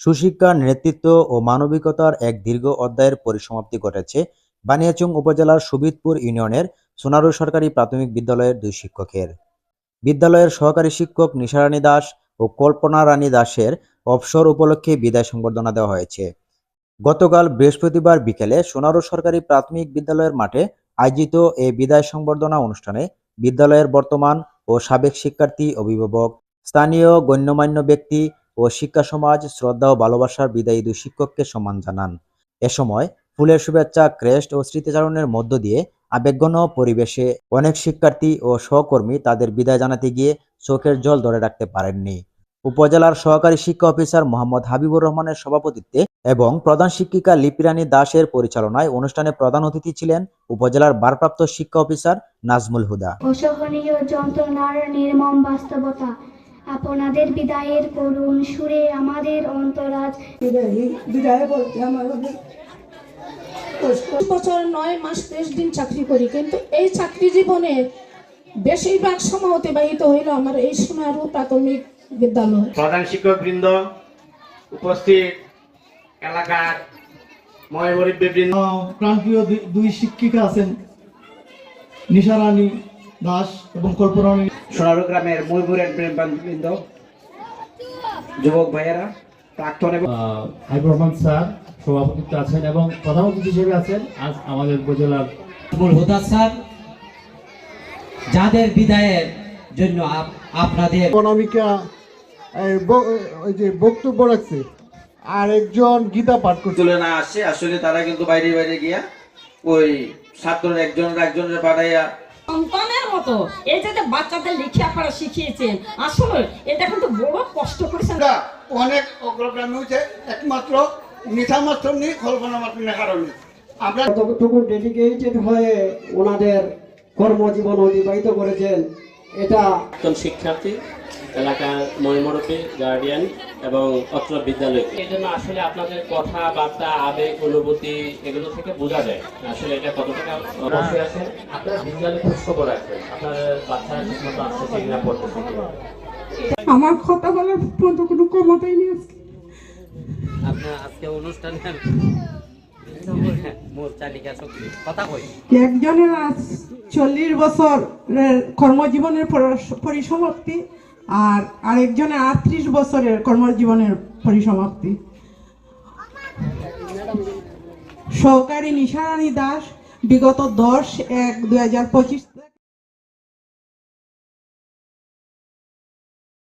সুশিক্ষার নেতৃত্ব ও মানবিকতার এক দীর্ঘ অধ্যায়ের পরিসমাপ্তি ঘটেছে বানিয়াচং উপজেলার সুবিদপুর ইউনিয়নের সোনারু সরকারি প্রাথমিক বিদ্যালয়ের দুই শিক্ষকের। বিদ্যালয়ের সহকারী শিক্ষক নিশারানী দাস ও কল্পনা রানী দাসের অবসর উপলক্ষে বিদায় সংবর্ধনা দেওয়া হয়েছে। গতকাল বৃহস্পতিবার বিকেলে সোনারু সরকারি প্রাথমিক বিদ্যালয়ের মাঠে আয়োজিত এই বিদায় সংবর্ধনা অনুষ্ঠানে বিদ্যালয়ের বর্তমান ও সাবেক শিক্ষার্থী, অভিভাবক, স্থানীয় গণ্যমান্য ব্যক্তি ও শিক্ষা সমাজ, শ্রদ্ধা ও ভালোবাসার বিদায়ী দুই শিক্ষককে সম্মান জানান। এ সময় ফুলের শুভেচ্ছা, ক্রেস্ট ও স্মৃতিচারণের মধ্য দিয়ে আবেগঘন পরিবেশে অনেক শিক্ষার্থী ও সহকর্মী তাদের বিদায় জানাতে গিয়ে চোখের জল ধরে রাখতে পারেননি। উপজেলার সহকারী শিক্ষা অফিসার মোহাম্মদ হাবিবুর রহমানের সভাপতিত্বে এবং প্রধান শিক্ষিকা লিপিরানী দাসের পরিচালনায় অনুষ্ঠানে প্রধান অতিথি ছিলেন উপজেলার ভারপ্রাপ্ত শিক্ষা অফিসার নাজমুল হুদা। অসহনীয় যন্ত্রণার নির্মম বাস্তবতা আপনাদের বিদায়ের করুণ সুরে আমাদের অন্তরাজ। বিদায় বলতে আমার বছর নয় মাস তেইশ দিন চাকরি করি কিন্তু এই চাকরি জীবনে বেশিরভাগ সময় অতিবাহিত হইল আমার এই সোনারু প্রাথমিক বিদ্যালয়। প্রধান শিক্ষকবৃন্দ উপস্থিত এলাকার মহিমরিবৃন্দ প্রাণপ্রিয় দুই- দুই শিক্ষিকা আছেন নিশারানী দাস এবং কল্পনারানী। সোনারু গ্রামের মহিমুরের বৃন্দ যুবক ভাইয়েরা প্রাক্তন এবং হাইবুর রহমান স্যার সভাপতিত্ব আছেন এবং প্রধান অতিথি হিসেবে আছেন আজ আমাদের উপজেলার হুদা স্যার যাদের বিদায়ের জন্য আপনাদের অনামিকা এই ওই যে বক্তব্য রাখছে আর একজন গীতা পাঠ করছে। তুলে না আসে আসলে তারা কিন্তু বাইরে বাইরে গিয়া ওই ছাত্রের একজন একজনের পাঠাইয়া মতো। এই যে যে বাচ্চাদের লেখাপড়া শিখিয়েছেন আসলে এটা কিন্তু বড় কষ্ট করেছেন। অনেক অগ্রগামী হয়েছে একমাত্র নিশা মাত্র নেই কল্পনা মাত্র কারণে আমরা কতটুকু ডেডিকেটেড হয়ে ওনাদের কর্মজীবন অতিবাহিত করেছেন এটা একজন শিক্ষার্থী এলাকার মহিমরূপী গার্ডিয়ান এবং অত্র বিদ্যালয়। এই জন্য আসলে আপনাদের কথাবার্তা আবেগ অনুভূতি এগুলো থেকে বোঝা যায় আসলে এটা কতটা অবশ্যই আছে। আপনারা বিদ্যালয়ে খোঁজ খবর রাখবেন আপনার বাচ্চারা ঠিক মতো আসছে কিনা পড়তেছে আমার কথা বলার মতো কোনো ক্ষমতাই নেই আজকে। আপনার আজকে অনুষ্ঠানে কথা একজনের আজ চল্লিশ বছর কর্মজীবনের পরস- পরিসমাপ্তি আর আরেকজনে আটত্রিশ বছরের কর্মজীবনের পরিসমাপ্তি। সহকারী নিশারানী দাস, বিগত দশ এক দুই হাজার পঁচিশ